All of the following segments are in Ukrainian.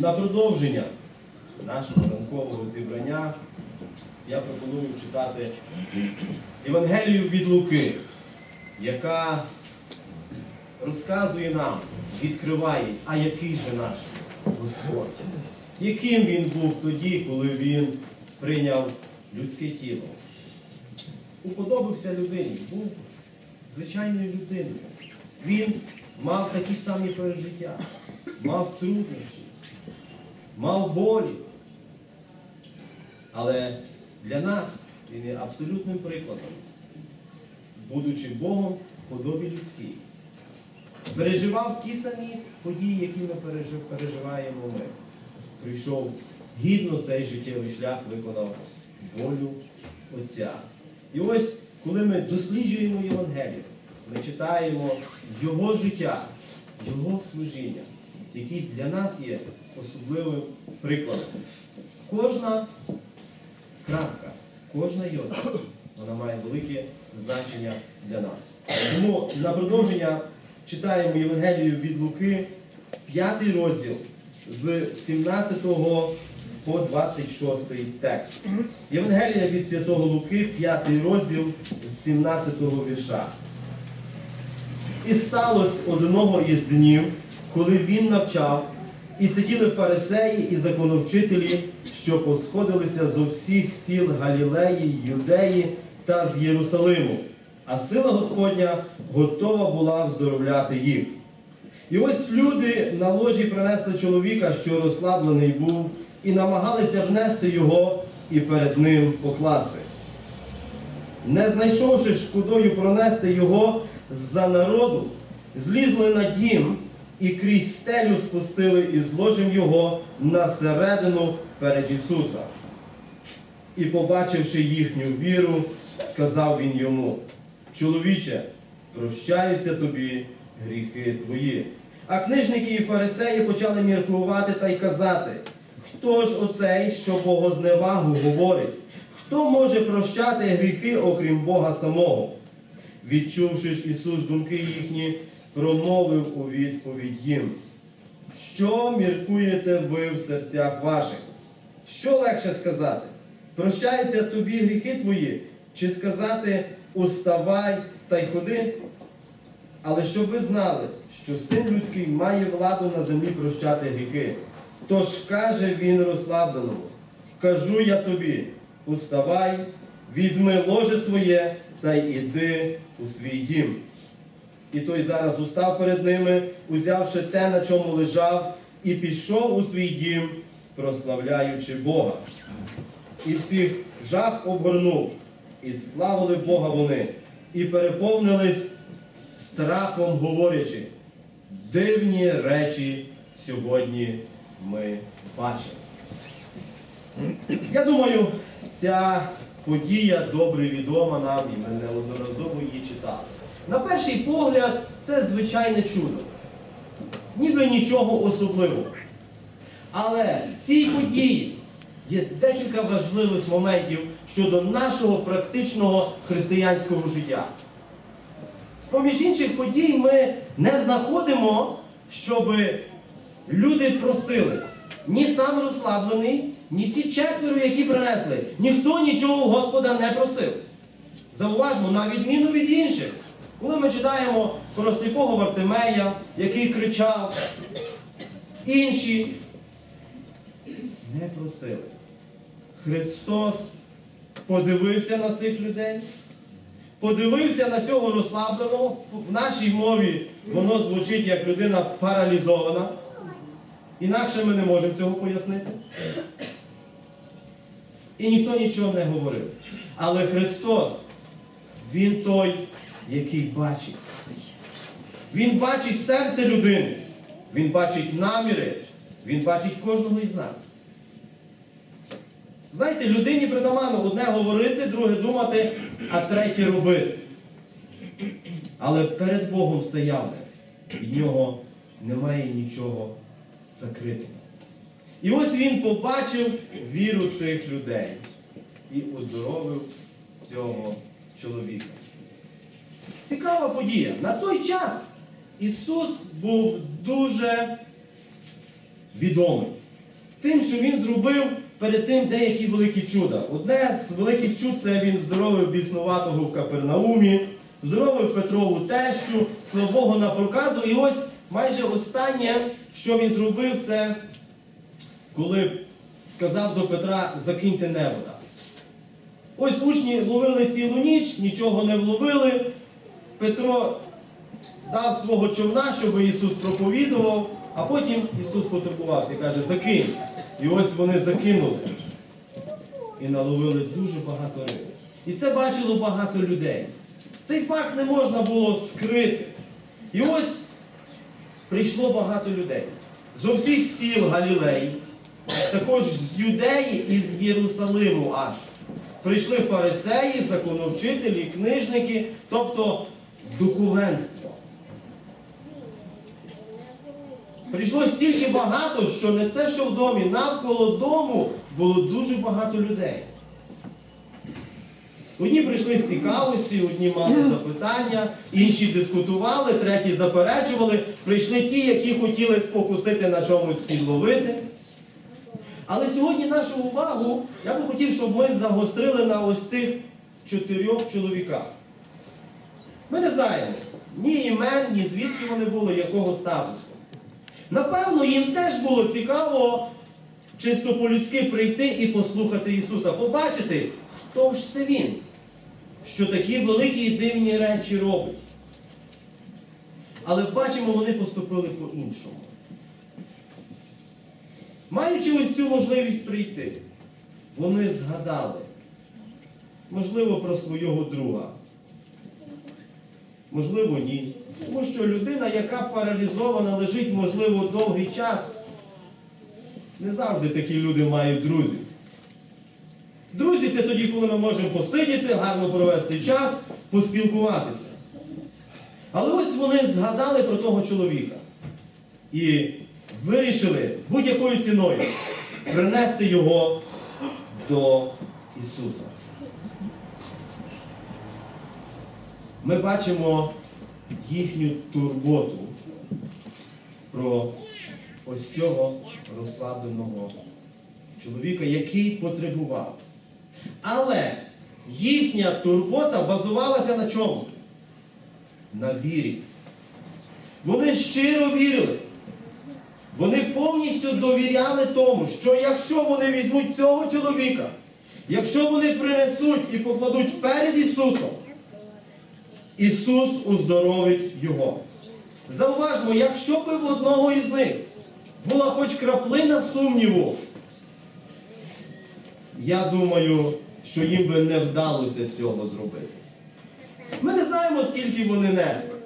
На продовження нашого ранкового зібрання я пропоную читати Євангелію від Луки, яка розказує нам, відкриває, а який же наш Господь, яким він був тоді, коли він прийняв людське тіло. Уподобався людині, був звичайною людиною. Він мав такі самі пережиття, мав труднощі, мав болі. Але для нас він є абсолютним прикладом, будучи Богом в подобі людській. Переживав ті самі події, які ми переживаємо ми. Прийшов гідно цей життєвий шлях, виконав волю Отця. І ось, коли ми досліджуємо Євангелію, ми читаємо Його життя, Його служіння, який для нас є особливим прикладом. Кожна крапка, кожна йота, вона має велике значення для нас. Тому на продовження читаємо Євангелію від Луки, 5 розділ з 17 по 26 текст. Євангелія від Святого Луки, 5 розділ з 17 вірша. І сталося одного із днів, коли він навчав, і сиділи фарисеї і законовчителі, що посходилися зо всіх сіл Галілеї, Юдеї та з Єрусалиму. А сила Господня готова була вздоровляти їх. І ось люди на ложі принесли чоловіка, що розслаблений був, і намагалися внести його і перед ним покласти. Не знайшовши шкодою пронести його за народу, злізли на дім і крізь стелю спустили і зложив його на середину перед Ісуса. І, побачивши їхню віру, сказав він йому: Чоловіче, прощаються тобі гріхи твої. А книжники і фарисеї почали міркувати та й казати, хто ж оцей, що богозневагу говорить? Хто може прощати гріхи, окрім Бога самого? Відчувши ж Ісус думки їхні, промовив у відповідь їм. Що міркуєте ви в серцях ваших? Що легше сказати? Прощаються тобі гріхи твої, чи сказати уставай та й ходи? Але щоб ви знали, що син людський має владу на землі прощати гріхи. Тож каже він розслабленому: кажу я тобі, уставай, візьми ложе своє та й іди у свій дім. І той зараз устав перед ними, узявши те, на чому лежав, і пішов у свій дім, прославляючи Бога. І всіх жах обгорнув, і славили Бога вони, і переповнились страхом, говорячи, дивні речі сьогодні ми бачимо. Я думаю, ця подія добре відома нам, і ми неодноразово її читали. На перший погляд, це звичайне чудо. Ніби нічого особливого. Але в цій події є декілька важливих моментів щодо нашого практичного християнського життя. З-поміж інших подій ми не знаходимо, щоб люди просили. Ні сам розслаблений, ні ці четверо, які принесли. Ніхто нічого у Господа не просив. Зауважмо, на відміну від інших. Коли ми читаємо про сліпого Вартимея, який кричав, інші не просили. Христос подивився на цих людей, подивився на цього розслабленого. В нашій мові воно звучить як людина паралізована. Інакше ми не можемо цього пояснити. І ніхто нічого не говорив. Але Христос, Він той, який бачить. Він бачить серце людини, Він бачить наміри, Він бачить кожного із нас. Знаєте, людині притаманно одне говорити, друге думати, а третє робити. Але перед Богом все явне. Від нього немає нічого закритого. І ось він побачив віру цих людей і оздоровив цього чоловіка. Цікава подія. На той час Ісус був дуже відомий. Тим, що він зробив перед тим деякі великі чуда. Одне з великих чуд це він здоровив біснуватого в Капернаумі, здоровив Петрову тещу, слабого на проказу. І ось майже останнє, що він зробив, це коли сказав до Петра закиньте невода. Ось учні ловили цілу ніч, нічого не вловили. Петро дав свого човна, щоб Ісус проповідував, а потім Ісус потурбувався і каже, закинь. І ось вони закинули і наловили дуже багато риби. І це бачило багато людей. Цей факт не можна було скрити. І ось прийшло багато людей. З усіх сіл Галілеї, також з Юдеї і з Єрусалиму аж. Прийшли фарисеї, законовчителі, книжники, тобто духовенство. Прийшло стільки багато, що не те, що в домі, навколо дому було дуже багато людей. Одні прийшли з цікавості, одні мали запитання, інші дискутували, треті заперечували. Прийшли ті, які хотіли спокусити на чомусь підловити. Але сьогодні нашу увагу я би хотів, щоб ми загострили на ось цих чотирьох чоловіках. Ми не знаємо ні імен, ні звідки вони були, якого статусу. Напевно, їм теж було цікаво чисто по-людськи прийти і послухати Ісуса, побачити, хто ж це Він, що такі великі і дивні речі робить. Але бачимо, вони поступили по-іншому. Маючи ось цю можливість прийти, вони згадали, можливо, про свого друга. Можливо, ні. Тому що людина, яка паралізована, лежить, можливо, довгий час, не завжди такі люди мають друзів. Друзі це тоді, коли ми можемо посидіти, гарно провести час, поспілкуватися. Але ось вони згадали про того чоловіка і вирішили будь-якою ціною принести його до Ісуса. Ми бачимо їхню турботу про ось цього розслабленого чоловіка, який потребував. Але їхня турбота базувалася на чому? На вірі. Вони щиро вірили. Вони повністю довіряли тому, що якщо вони візьмуть цього чоловіка, якщо вони принесуть і покладуть перед Ісусом, Ісус уздоровить його. Зауважмо, якщо б в одного із них була хоч краплина сумніву, я думаю, що їм би не вдалося цього зробити. Ми не знаємо, скільки вони несли.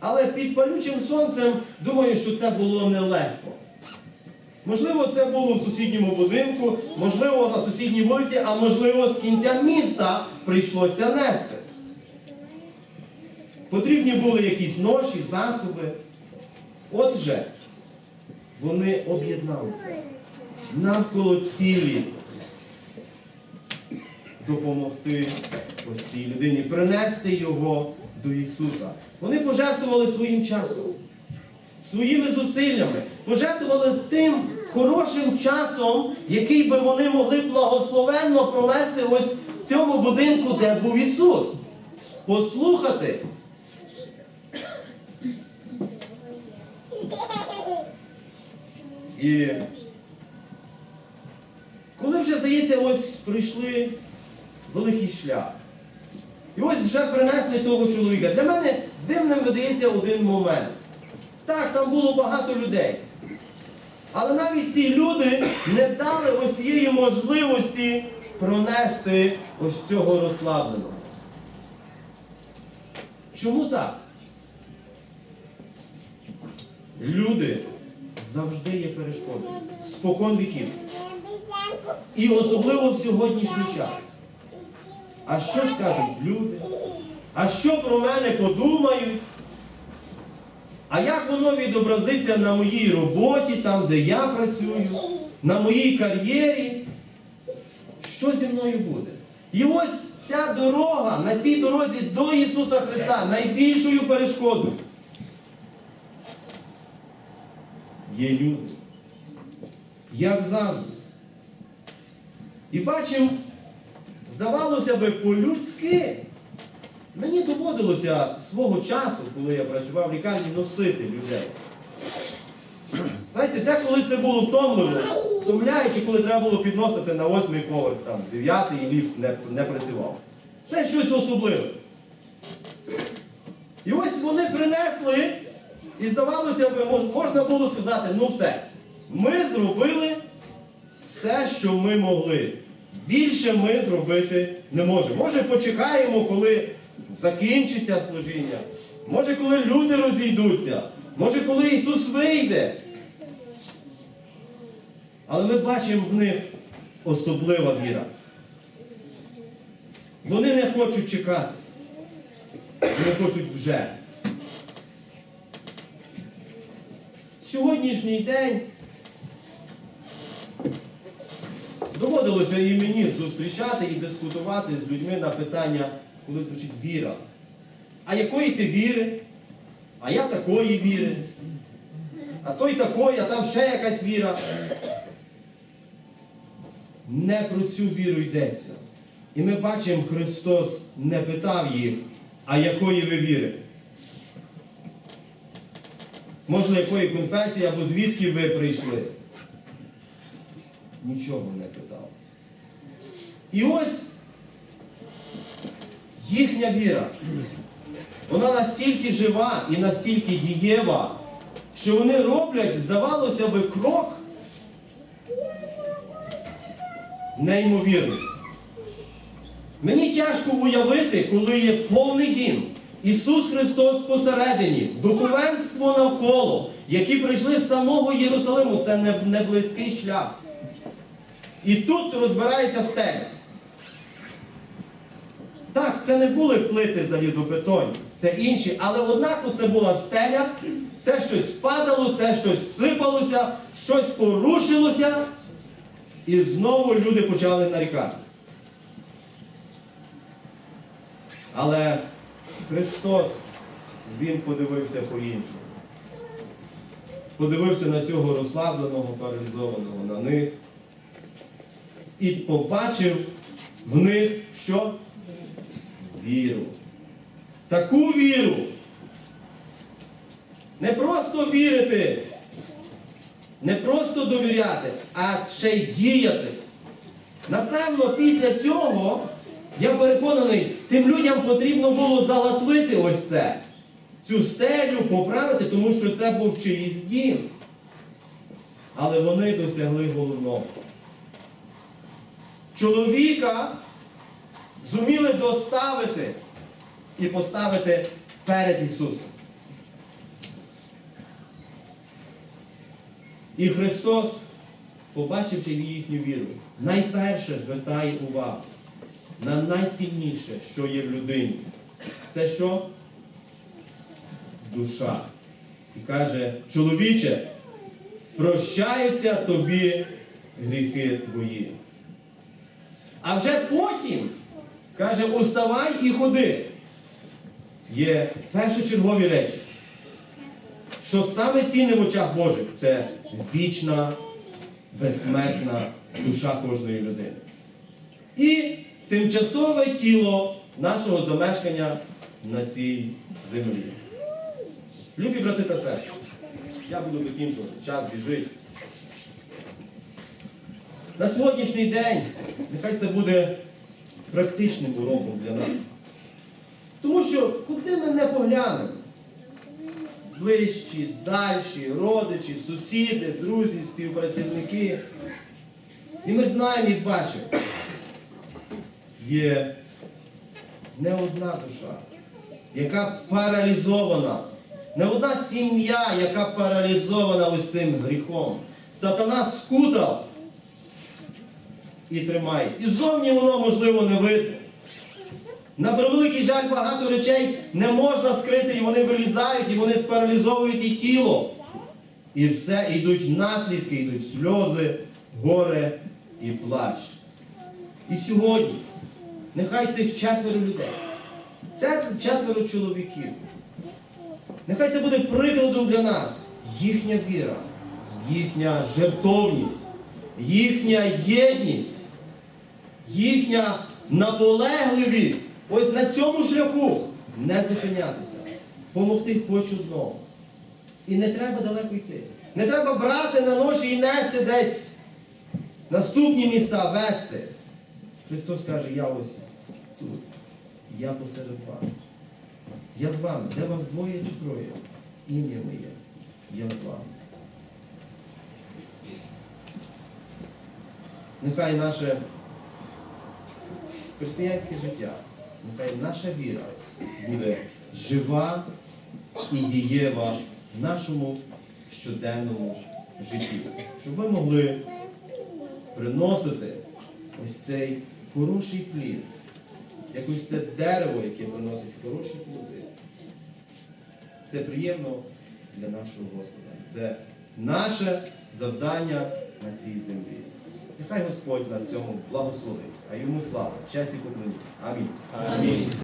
Але під палючим сонцем, думаю, що це було нелегко. Можливо, це було в сусідньому будинку, можливо, на сусідній вулиці, а можливо, з кінця міста прийшлося нести. Потрібні були якісь ноші, засоби. Отже, вони об'єдналися навколо цілі допомогти ось цій людині, принести його до Ісуса. Вони пожертвували своїм часом, своїми зусиллями, пожертвували тим хорошим часом, який би вони могли благословенно провести ось в цьому будинку, де був Ісус. Послухати. І коли вже, здається, ось прийшли великий шлях. І ось вже принесли цього чоловіка. Для мене дивним видається один момент. Так, там було багато людей. Але навіть ці люди не дали ось цієї можливості пронести ось цього розслабленого. Чому так? Люди завжди є перешкодою. Спокон віків. І особливо в сьогоднішній час. А що скажуть люди? А що про мене подумають? А як воно відобразиться на моїй роботі, там, де я працюю, на моїй кар'єрі? Що зі мною буде? І ось ця дорога на цій дорозі до Ісуса Христа найбільшою перешкодою. Є люди, як завжди. І бачимо, здавалося би, по-людськи. Мені доводилося свого часу, коли я працював в лікарні, носити людей. Знаєте, деколи це було втомливо, втомляючи, коли треба було підносити на восьмий поверх, там, дев'ятий і ліфт не, не працював. Це щось особливе. І ось вони принесли, і здавалося б, можна було сказати, ну все, ми зробили все, що ми могли. Більше ми зробити не можемо. Може, почекаємо, коли закінчиться служіння. Може, коли люди розійдуться. Може, коли Ісус вийде. Але ми бачимо в них особлива віра. Вони не хочуть чекати. Вони хочуть вже. Сьогоднішній день доводилося і мені зустрічати і дискутувати з людьми на питання, коли звучить віра. А якої ти віри? А я такої віри. А той такої, а там ще якась віра. Не про цю віру йдеться. І ми бачимо, Христос не питав їх, а якої ви віри? Може, якої конфесії або звідки ви прийшли? Нічого не питав. І ось їхня віра. Вона настільки жива і настільки дієва, що вони роблять, здавалося би, крок неймовірний. Мені тяжко уявити, коли є повний дім, Ісус Христос посередині, духовенство навколо, які прийшли з самого Єрусалиму, це не, не близький шлях. І тут розбирається стеля. Так, це не були плити залізобетонні, це інші, але однаково це була стеля, це щось падало, це щось сипалося, щось порушилося, і знову люди почали нарікати. Але Христос, Він подивився по-іншому. Подивився на цього розслабленого, паралізованого на них і побачив в них що? Віру. Таку віру. Не просто вірити, не просто довіряти, а ще й діяти. Напевно, після цього, я переконаний, тим людям потрібно було залатвити ось це, цю стелю поправити, тому що це був чиїсь дім. Але вони досягли головного. Чоловіка зуміли доставити і поставити перед Ісусом. І Христос, побачивши їхню віру, найперше звертає увагу на найцінніше, що є в людині. Це що? Душа. І каже, чоловіче, прощаються тобі гріхи твої. А вже потім каже, уставай і ходи. Є першочергові речі. Що саме цінне в очах Божих це вічна, безсмертна душа кожної людини. І тимчасове тіло нашого замешкання на цій землі. Любі брати та сестри, я буду закінчувати, час біжить. На сьогоднішній день нехай це буде практичним уроком для нас. Тому що куди ми не поглянемо, ближчі, дальші, родичі, сусіди, друзі, співпрацівники. І ми знаємо і бачимо, є не одна душа, яка паралізована, не одна сім'я, яка паралізована ось цим гріхом. Сатана скутав і тримає. І зовні воно, можливо, не видно. На превеликий жаль, багато речей не можна скрити, і вони вилізають, і вони спаралізовують і тіло. І все, і йдуть наслідки, йдуть сльози, горе і плач. І сьогодні, нехай цих четверо людей, це четверо чоловіків, нехай це буде прикладом для нас, їхня віра, їхня жертовність, їхня єдність, їхня наполегливість ось на цьому шляху не зупинятися, помогти хоч одному. І не треба далеко йти. Не треба брати на ноші і нести десь наступні міста вести. Христос каже, я ось тут, я посеред вас. Я з вами, де вас двоє чи троє? Ім'я моє, я з вами. Нехай наше християнське життя, нехай наша віра буде жива і дієва в нашому щоденному житті. Щоб ми могли приносити ось цей хороший плід, Якось це дерево, яке приносить хороші плоди. Це приємно для нашого Господа. Це наше завдання на цій землі. Нехай Господь нас цьому благословить, а йому слава, честь і поклоніння. Амінь. Амінь.